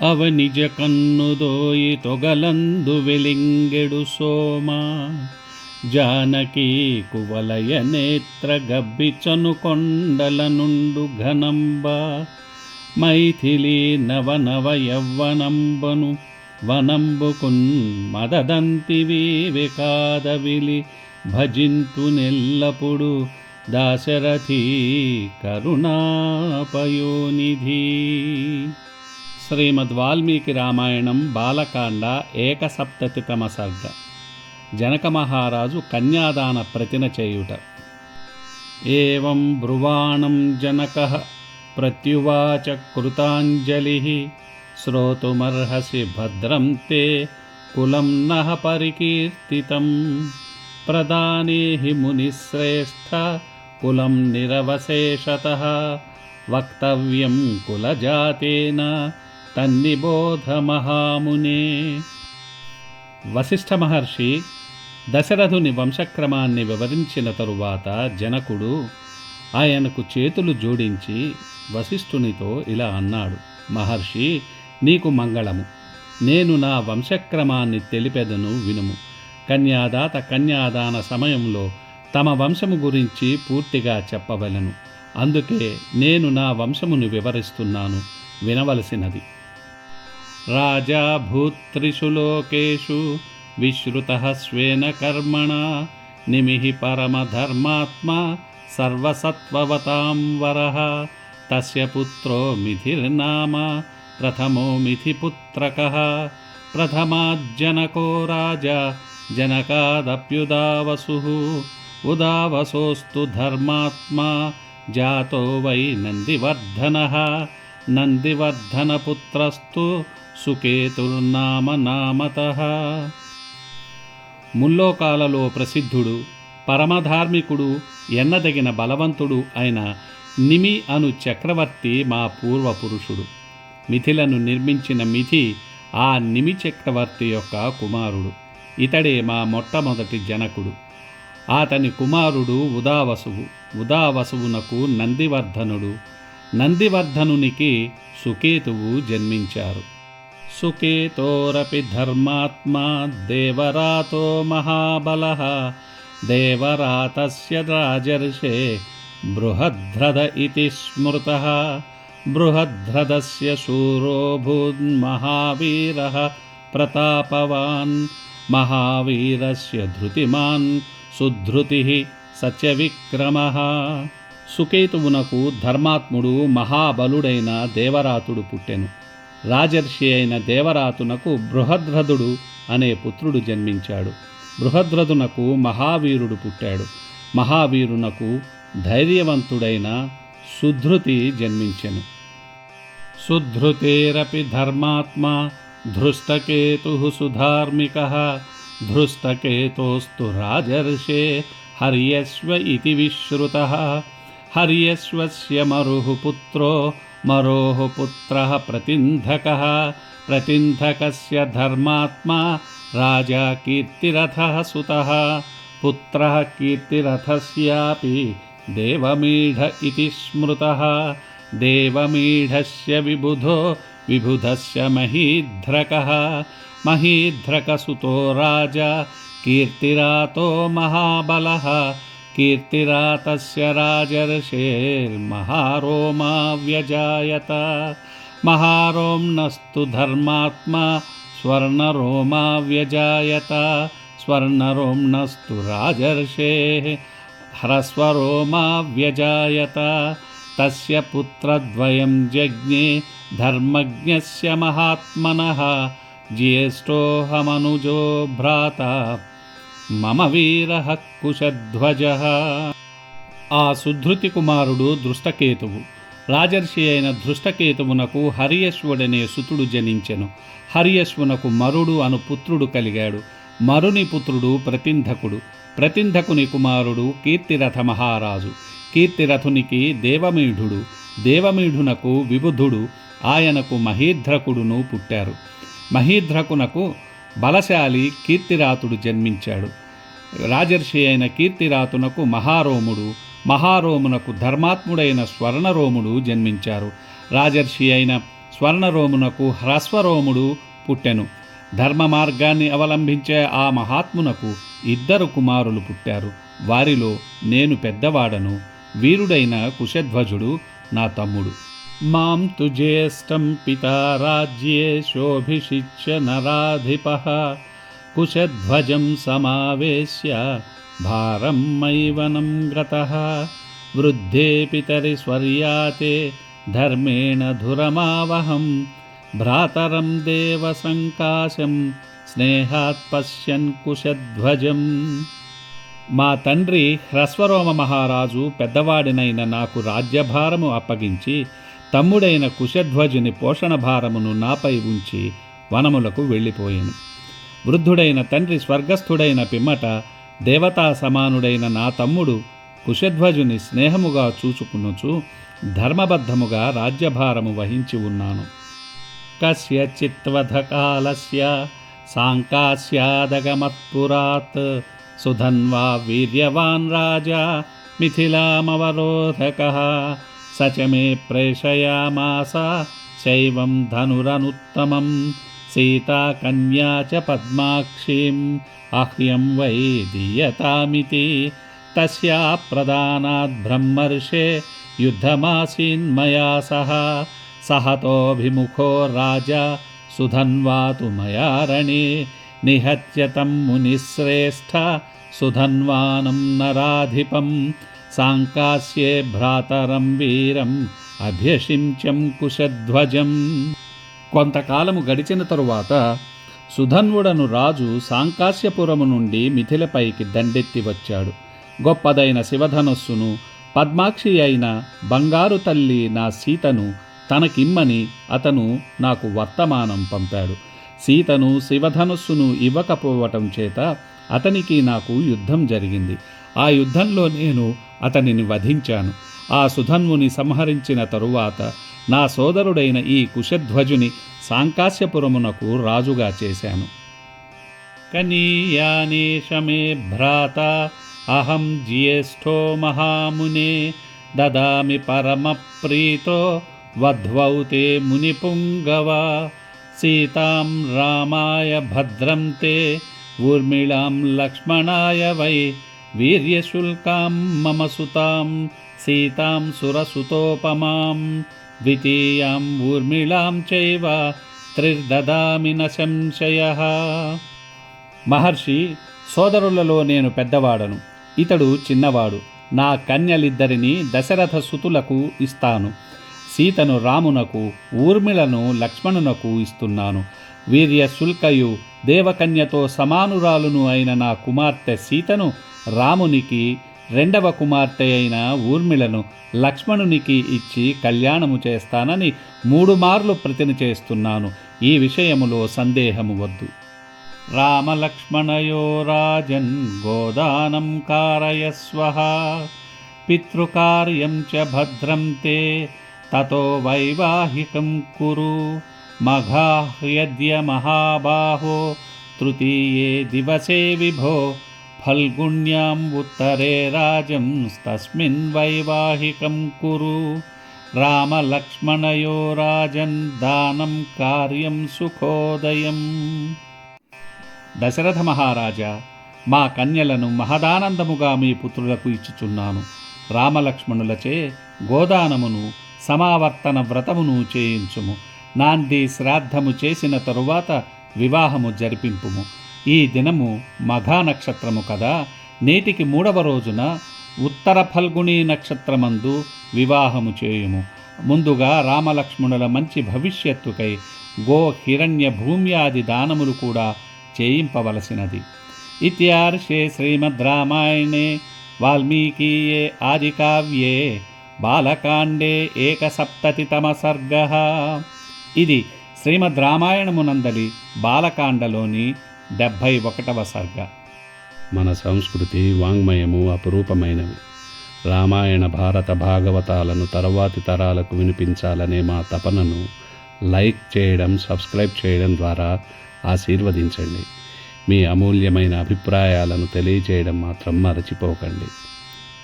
అవనిజ కన్నుదోయి తొగలందు వెలింగెడు సోమా జానకీ కువలయ నేత్ర గబ్బిచను కొండల నుండు ఘనంబ మైథిలి నవనవ యవ్వనంబను వనంబుకున్ మదదంతివి వికాదవిలి భజింతు నెల్లప్పుడు దాశరథి కరుణాపయోనిధి శ్రీమద్ వాల్మీకి రామాయణం బాలకాండ ఏకసప్తతితమ సర్గ జనక మహారాజు కన్యాదాన ప్రతిన చేయుట. ఏం బ్రువాణం జనక ప్రత్యువాచ కృతాంజలి శ్రోతుమర్హసి భద్రం తే కులం నహ పరికీర్తితం. ప్రదానే హి మునిశ్రేష్ఠ కులం నిరవశేషత. వక్తవ్యం కులజాతేన తన్నిబోధ మహామునే వశిష్ఠ మహర్షి దశరథుని వంశక్రమాన్ని వివరించిన తరువాత జనకుడు ఆయనకు చేతులు జోడించి వశిష్ఠునితో ఇలా అన్నాడు మహర్షి నీకు మంగళము. నేను నా వంశక్రమాన్ని తెలిపెదను వినుము. కన్యాదాత కన్యాదాన సమయంలో తమ వంశము గురించి పూర్తిగా చెప్పవలను. అందుకే నేను నా వంశమును వివరిస్తున్నాను వినవలసినది. राजा भूत्रिषु लोकेषु विश्रुतः स्वेन कर्मणा निमिः परमधर्मात्मा सर्वसत्त्ववतां वरः तस्य पुत्रो मिथिर्नाम प्रथमो मिथिपुत्रकः। प्रथमाज्जनको राजा जनकादप्युदावसुः। उदावसोऽस्तु धर्मात्मा जातो वै नन्दिवर्धनः। नन्दिवर्धनपुत्रस्तु సుకేతుర్నామ నామత ముల్లోకాలలో ప్రసిద్ధుడు పరమధార్మికుడు ఎన్నదగిన బలవంతుడు అయిన నిమి అను చక్రవర్తి మా పూర్వపురుషుడు. మిథిలను నిర్మించిన మిథి ఆ నిమి చక్రవర్తి యొక్క కుమారుడు. ఇతడే మా మొట్టమొదటి జనకుడు. అతని కుమారుడు ఉదావసువు. ఉదావసువునకు నందివర్ధనుడు. నందివర్ధనునికి సుకేతువు జన్మించారు. సుకేతోరపి ధర్మాత్మా దేవరాతో మహాబల దేవరాతస్య రాజర్షే బృహద్రథ ఇతి స్మృత బృహద్రథస్య శూరోభూన్మహావీరः ప్రతాపవాన్ మహావీరస్య ధృతిమాన్ సుధృతి సత్యవిక్రమः సుకేతువునకు ధర్మాత్ముడు మహాబలుడైన దేవరాతుడు పుట్టెను రాజర్షి అయిన దేవరాతునకు బృహద్రథుడు అనే పుత్రుడు జన్మించాడు. బృహద్రథునకు మహావీరుడు పుట్టాడు. మహావీరునకు ధైర్యవంతుడైన సుధృతి జన్మించెను. సుధృతేరపి ధర్మాత్మా ధృష్టకేతు సుధార్మిక ధృష్టకేతోస్తు రాజర్షే హర్యశ్వ ఇతి విశ్రుత హర్యస్వస్య మరుః పుత్రో मरोः पुत्रः प्रतिन्धकः। प्रतिन्धकस्य धर्मात्मा राजा कीर्तिरथः सुतः। पुत्रः कीर्तिरथस्यापि देवमीढ इति स्मृतः। देवमीढस्य विबुधो विबुधस्य महीध्रकः। महीध्रकसुतो राजा कीर्तिरातो महाबलः। कीर्तिरातस्य राजर्षेर्महारोमा व्यजायत महारोम्नस्तु धर्मात्मा स्वर्णरोमा व्यजायत स्वर्णरों राजर्षेः ह्रस्वरोमा व्यजायत तस्य पुत्रद्वयं जज्ञे धर्मज्ञस्य महात्मनः। ज्येष्ठोऽहमनुजो भ्राता మమ వీర కుశధ్వజ ఆ సుధృతి కుమారుడు దృష్టకేతువు. రాజర్షి అయిన దృష్టకేతువునకు హరియశ్వుడనే సుతుడు జనించెను. హరియశ్వునకు మరుడు అను పుత్రుడు కలిగాడు. మరుని పుత్రుడు ప్రతింధకుడు. ప్రతింధకుని కుమారుడు కీర్తిరథ మహారాజు. కీర్తిరథునికి దేవమీఢుడు. దేవమీఢునకు విబుధుడు. ఆయనకు మహీధ్రకుడును పుట్టారు. మహీధ్రకునకు బలశాలి కీర్తిరాతుడు జన్మించాడు. రాజర్షి అయిన కీర్తిరాతునకు మహారోముడు మహారోమునకు ధర్మాత్ముడైన స్వర్ణరోముడు జన్మించారు. రాజర్షి అయిన స్వర్ణరోమునకు హ్రస్వరోముడు పుట్టెను. ధర్మ మార్గాన్ని అవలంబించే ఆ మహాత్మునకు ఇద్దరు కుమారులు పుట్టారు. వారిలో నేను పెద్దవాడను వీరుడైన కుశధ్వజుడు నా తమ్ముడు. మాం తు జ్యేష్టం పితా రాజ్యే శోభిషిచ్య నరాధిప కుశధ్వజం సమావేశ్య భారం మైవనం గ్రతః వృద్ధే పితరి స్వర్యాతే ధర్మేణ ధురమావహం భ్రాతరం దేవ సంకాశం స్నేహాత్ పశ్యన్ కుశధ్వజం మా తండ్రి హ్రస్వరోమ మహారాజు పెద్దవాడినైన నాకు రాజ్యభారము అప్పగించి తమ్ముడైన కుశధ్వజుని పోషణ భారమును నాపై ఉంచి వనములకు వెళ్ళిపోయాను. వృద్ధుడైన తండ్రి స్వర్గస్థుడైన పిమ్మట దేవతా సమానుడైన నా తమ్ముడు కుశధ్వజుని స్నేహముగా చూచుకునుచు ధర్మబద్ధముగా రాజ్యభారము వహించి ఉన్నాను. కస్యచిత్వధకాలస్య సాంకాస్యాదగమత్పురాత్ సుధన్వా వీర్యవాన్ రాజా మిథిలామవరోధక स च मे प्रेषयामास। शैवं धनुरनुत्तमं सीता कन्या च पद्माक्षीम्। आह्व्यम् वै दीयतामिति। तस्या प्रदानाद् ब्रह्मर्षे युद्धमासीन्मया सह। सहतोऽभिमुखो राजा सुधन्वातु मया रणे। निहत्य तं मुनिःश्रेष्ठ सुधन्वानं नराधिपम्। साङ्कास्ये భ్రాతరం వీరం అభ్యషించం కుశధ్వజం కొంతకాలము గడిచిన తరువాత సుధన్వుడను రాజు సాంకాశ్యపురము నుండి మిథిలపైకి దండెత్తి వచ్చాడు. గొప్పదైన శివధనస్సును పద్మాక్షి అయిన బంగారు తల్లి నా సీతను తనకిమ్మని అతను నాకు వర్తమానం పంపాడు. సీతను శివధనుస్సును ఇవ్వకపోవటం చేత అతనికి నాకు యుద్ధం జరిగింది. ఆ యుద్ధంలో నేను అతనిని వధించాను. ఆ సుధన్వుని సంహరించిన తరువాత నా సోదరుడైన ఈ కుశధ్వజుని సాంకాశ్యపురమునకు రాజుగా చేశాను. కనీయానేషమే భ్రాత అహం జ్యేష్ఠో మహామునే దదామి పరమప్రీతో వధ్వౌతే మునిపుంగవ సీతాం రామాయ భద్రం తే ఊర్మిళాం లక్ష్మణాయ వై వీర్యశుల్కాం మమ సుతాం సీతాం సురసుతోపమాం. ద్వితీయాం ఊర్మిళాం చైవ త్రిర్దదామి న సంశయ మహర్షి సోదరులలో నేను పెద్దవాడను ఇతడు చిన్నవాడు నా కన్యలిద్దరిని దశరథ సుతులకు ఇస్తాను. సీతను రామునకు ఊర్మిళను లక్ష్మణునకు ఇస్తున్నాను. వీర్య శుల్కయు దేవకన్యతో సమానురాలును అయిన నా కుమార్తె సీతను రామునికి రెండవ కుమార్తె అయిన ఊర్మిళను లక్ష్మణునికి ఇచ్చి కళ్యాణము చేస్తానని మూడు మార్లు ప్రతిన చేస్తున్నాను. ఈ విషయములో సందేహము వద్దు. రామలక్ష్మణయో రాజన్ గోదానం కారయస్వ పితృకార్యం చ భద్రం తే తతో వైవాహికం కురు. మఘాహ్యద్య మహాబాహో తృతీయే దివసే విభో ఫల్గుణ్యాం ఉత్తరే రాజం తస్మిన్ వైవాహికం కురు. రామలక్ష్మణయో రాజన్ దానం కార్యం సుఖోదయం. దశరథ మహారాజా మా కన్యలను మహదానందముగా మీ పుత్రులకు ఇచ్చుచున్నాను. రామలక్ష్మణులచే గోదానమును సమావర్తన వ్రతమును చేయించుము. నాంది శ్రాద్ధము చేసిన తరువాత వివాహము జరిపింపుము. ఈ దినము మఘా నక్షత్రము కదా. నేటికి మూడవ రోజున ఉత్తర ఫల్గుణీ నక్షత్రమందు వివాహము చేయుము. ముందుగా రామలక్ష్మణుల మంచి భవిష్యత్తుకై గో హిరణ్య భూమ్యాది దానములు కూడా చేయింపవలసినది. ఇత్యార్షే శ్రీమద్ రామాయణే వాల్మీకీయే ఆదికావ్యే బాలకాండే ఏకసప్తతితమ సర్గ. ఇది శ్రీమద్ రామాయణమునందలి బాలకాండలోని డెబ్భై ఒకటవ సర్గ. మన సంస్కృతి వాంగ్మయము అపురూపమైనవి. రామాయణ భారత భాగవతాలను తరువాతి తరాలకు వినిపించాలనే మా తపనను లైక్ చేయడం సబ్స్క్రైబ్ చేయడం ద్వారా ఆశీర్వదించండి. మీ అమూల్యమైన అభిప్రాయాలను తెలియజేయడం మాత్రం మరచిపోకండి.